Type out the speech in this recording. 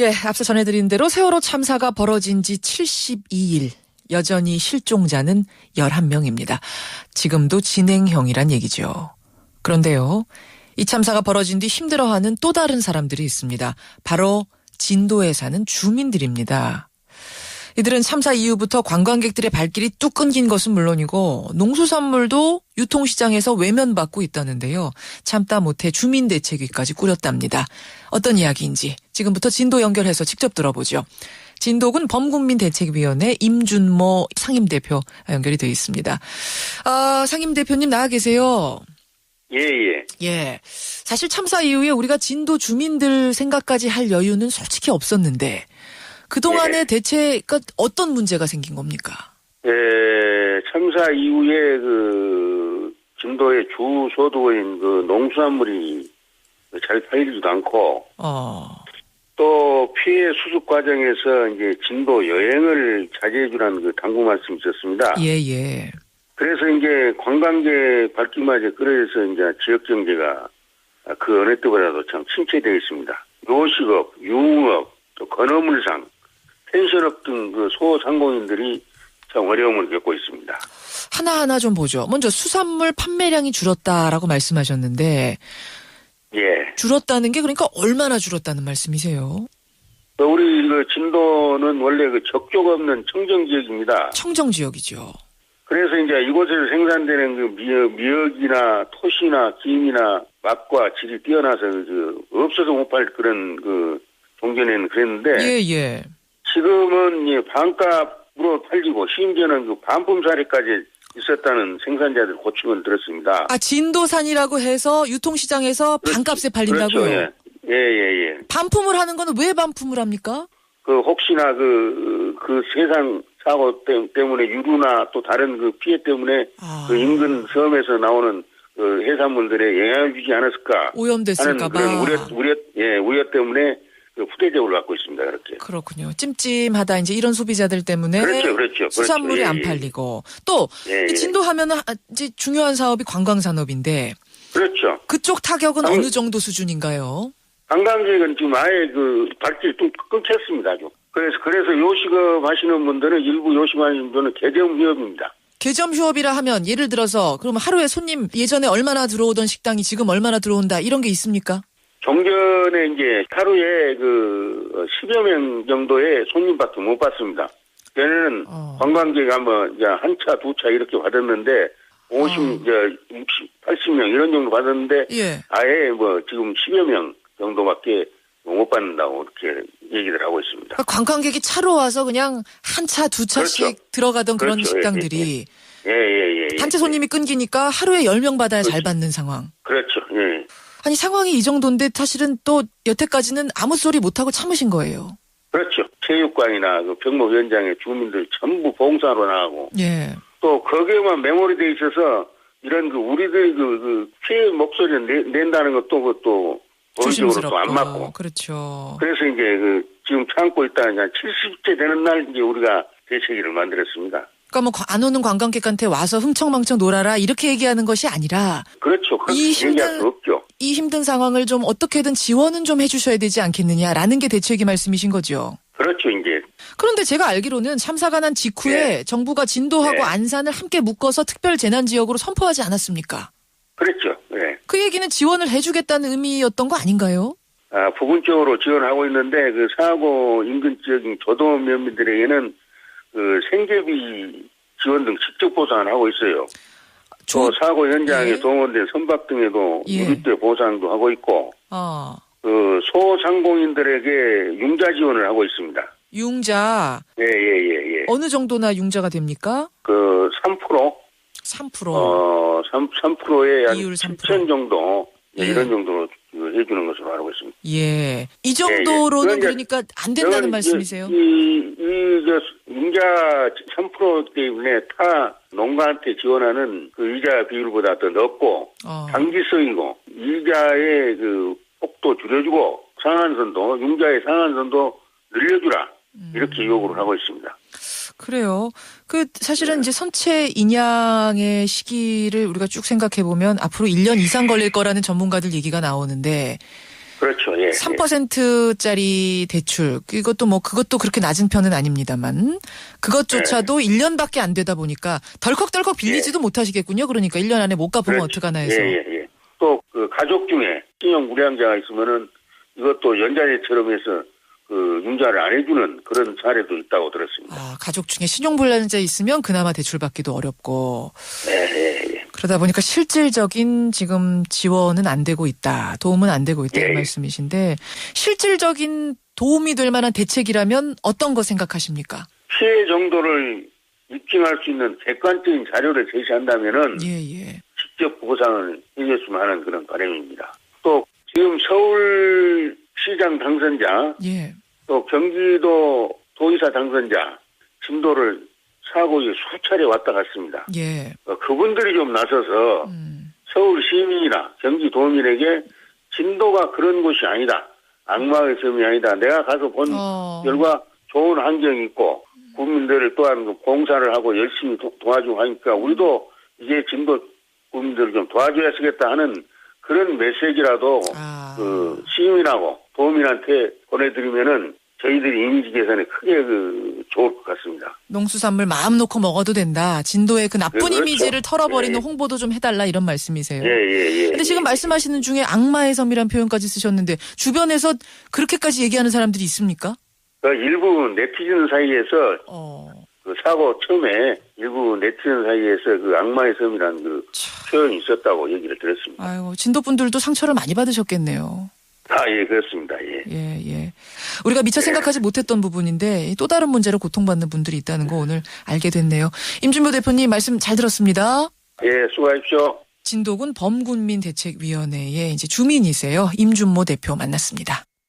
예, 앞서 전해드린 대로 세월호 참사가 벌어진 지 72일. 여전히 실종자는 11명입니다. 지금도 진행형이란 얘기죠. 그런데요, 이 참사가 벌어진 뒤 힘들어하는 또 다른 사람들이 있습니다. 바로 진도에 사는 주민들입니다. 이들은 참사 이후부터 관광객들의 발길이 뚝 끊긴 것은 물론이고 농수산물도 유통시장에서 외면받고 있다는데요. 참다 못해 주민대책위까지 꾸렸답니다. 어떤 이야기인지 지금부터 진도 연결해서 직접 들어보죠. 진도군 범국민대책위원회 임준모 상임대표 연결이 되어 있습니다. 아, 상임대표님 나와 계세요. 예, 예. 예. 사실 참사 이후에 우리가 진도 주민들 생각까지 할 여유는 솔직히 없었는데 그동안의 네. 대체가 어떤 문제가 생긴 겁니까? 예, 참사 이후에 그 진도의 주 소득인 그 농수산물이 잘 팔리지도 않고 어. 또 피해 수습 과정에서 이제 진도 여행을 자제해 주라는 그 당부 말씀이 있었습니다. 예, 예. 그래서 이제 관광객 발길마저 끌어져서 이제 지역 경제가 그 어느 때보다도 참 침체되어 있습니다. 요식업, 유흥업, 또 건어물상, 펜션업 등 그 소상공인들이 참 어려움을 겪고 있습니다. 하나하나 좀 보죠. 먼저 수산물 판매량이 줄었다라고 말씀하셨는데 예. 줄었다는 게 그러니까 얼마나 줄었다는 말씀이세요? 또 우리 그 진도는 원래 그 적족 없는 청정 지역입니다. 청정 지역이죠. 그래서 이제 이곳에서 생산되는 그 미역, 미역이나 토시나 김이나 맛과 질이 뛰어나서 그 없어서 못 팔 그런 그 종전에는 그랬는데 예, 예. 지금은 이 반값으로 팔리고 심지어는 그 반품 사례까지 있었다는 생산자들 고충을 들었습니다. 아, 진도산이라고 해서 유통시장에서 반값에 팔린다고요? 그렇죠. 예. 예, 예, 예. 반품을 하는 거는 왜 반품을 합니까? 그 혹시나 그, 그 세상 사고 때- 때문에 유류나 또 다른 그 피해 때문에 아. 그 인근 섬에서 나오는 그 해산물들에 영향을 주지 않았을까 하는 오염됐을까봐. 그런 우려, 우려, 예, 우려 때문에 그 후대접을 받고 있습니다. 그렇게. 그렇군요. 찜찜하다 이제 이런 소비자들 때문에 그렇죠, 그렇죠, 그렇죠. 수산물이 예, 안 예. 팔리고 또 예, 이 예. 진도하면은 아, 이제 중요한 사업이 관광 산업인데 그렇죠. 그쪽 타격은 관- 어느 정도 수준인가요? 관광객은 지금 아예 그 발길 좀 끊겼습니다. 아주. 그래서 그래서 요식업 하시는 분들은 일부 요식업 하시는 분들은 개점 위협입니다. 개점 휴업이라 하면 예를 들어서 그러면 하루에 손님 예전에 얼마나 들어오던 식당이 지금 얼마나 들어온다 이런 게 있습니까? 종전에 이제 하루에 그 10여 명 정도의 손님밖에 못 받습니다. 걔는 어. 관광객 한번 이제 한 차, 두 차 이렇게 받았는데 50, 어. 이제 60, 80명 이런 정도 받았는데 예. 아예 뭐 지금 10여 명 정도밖에 못 받는다고 이렇게 얘기를 하고 있습니다. 그러니까 관광객이 차로 와서 그냥 한 차, 두 차씩 그렇죠. 들어가던 그런 그렇죠. 예, 식당들이 예, 예, 예. 단체 손님이 끊기니까 하루에 10명 받아야 잘 그렇죠. 받는 상황. 그렇죠. 예. 아니 상황이 이 정도인데 사실은 또 여태까지는 아무 소리 못 하고 참으신 거예요. 그렇죠. 체육관이나 그 병목위원장의 주민들 전부 봉사로 나가고 예. 또 거기에만 메모리돼 있어서 이런 그 우리들이 그, 그 피해 목소리를 내, 낸다는 것도 그것도 또안 맞고 그렇죠. 그래서 이제 그 지금 참고 있다는 한 70째 되는 날 이제 우리가 대책위를 만들었습니다. 그러니까 뭐 안 오는 관광객한테 와서 흥청망청 놀아라 이렇게 얘기하는 것이 아니라 그렇죠. 이 얘기할 힘든- 수 없죠. 이 힘든 상황을 좀 어떻게든 지원은 좀 해주셔야 되지 않겠느냐라는 게 대책위 말씀이신 거죠. 그렇죠. 이제 그런데 제가 알기로는 참사가 난 직후에 네. 정부가 진도하고 네. 안산을 함께 묶어서 특별 재난 지역으로 선포하지 않았습니까? 그랬죠. 예. 그 얘기는 지원을 해주겠다는 의미였던 거 아닌가요? 아, 부분적으로 지원하고 있는데 그 사고 인근 지역인 조동 면민들에게는 그 생계비 지원 등 직접 보상을 하고 있어요. 조- 또 사고 현장에 예. 동원된 선박 등에도 예. 유류대 보상도 하고 있고 어, 그 소상공인들에게 융자 지원을 하고 있습니다. 융자 예 예 예 예. 어느 정도나 융자가 됩니까? 그 3%, 3%. 어, 3, 3%에 한 이율 3%. 7천 정도 예, 예. 이런 정도로 그 해주는 것으로 알고 있습니다. 예. 이 정도로는 예. 그건 이제- 그러니까 안 된다는 저는 말씀이세요? 이, 이, 이, 저, 융자 3% 때문에 타 농가한테 지원하는 그 이자 비율보다 더 높고, 어. 단기성이고, 이자의 그 폭도 줄여주고, 상한선도, 융자의 상한선도 늘려주라. 음. 이렇게 요구를 하고 있습니다. 그래요. 그 사실은 네. 이제 선체 인양의 시기를 우리가 쭉 생각해 보면 앞으로 1년 이상 걸릴 거라는 전문가들 얘기가 나오는데 그렇죠. 예. 예. 3%짜리 대출 이것도 뭐 그것도 그렇게 낮은 편은 아닙니다만 그것조차도 1년밖에 안 되다 보니까 덜컥덜컥 빌리지도 못하시겠군요. 그러니까 1년 안에 못 갚으면 그렇죠. 어떡하나 해서. 예, 예, 예. 또 그 가족 중에 신용 불량자가 있으면은 이것도 연자제처럼 해서 그 융자를 안 해주는 그런 사례도 있다고 들었습니다. 아, 가족 중에 신용불량자 있으면 그나마 대출 받기도 어렵고 예, 예, 예. 그러다 보니까 실질적인 지금 지원은 안 되고 있다. 도움은 안 되고 있다. 이 예. 말씀이신데 실질적인 도움이 될 만한 대책이라면 어떤 거 생각하십니까? 피해 정도를 입증할 수 있는 객관적인 자료를 제시한다면은 예, 예. 직접 보상을 해줬으면 하는 그런 바람입니다. 또 지금 서울 시장 당선자 예. 또 경기도 도의사 당선자 진도를 사고에 수차례 왔다 갔습니다. 예. 어, 그분들이 좀 나서서 음. 서울 시민이나 경기도민에게 진도가 그런 곳이 아니다. 악마의 섬이 아니다. 내가 가서 본 어. 결과 좋은 환경이 있고 국민들을 또한 그 봉사를 하고 열심히 도, 도와주고 하니까 우리도 이제 진도 국민들을 좀 도와줘야 쓰겠다 하는 그런 메시지라도 아. 그 시민하고 도민한테 보내드리면은 저희들이 이미지 개선에 크게 그 좋을 것 같습니다. 농수산물 마음 놓고 먹어도 된다. 진도의 그 나쁜 네, 그렇죠. 이미지를 털어버리는 예. 홍보도 좀 해달라 이런 말씀이세요. 예, 예, 예. 근데 지금 예. 말씀하시는 중에 악마의 섬이란 표현까지 쓰셨는데 주변에서 그렇게까지 얘기하는 사람들이 있습니까? 그 일부 네티즌 사이에서 어. 그 사고 처음에 일부 네티즌 사이에서 그 악마의 섬이라는 그 참. 표현이 있었다고 얘기를 들었습니다. 아이고 진도 분들도 상처를 많이 받으셨겠네요. 아, 예, 그렇습니다. 예. 예, 예. 우리가 미처 생각하지 못했던 부분인데 또 다른 문제로 고통받는 분들이 있다는 거 오늘 알게 됐네요. 임준모 대표님 말씀 잘 들었습니다. 예, 수고하십시오. 진도군 범군민 대책위원회의 이제 주민이세요. 임준모 대표 만났습니다.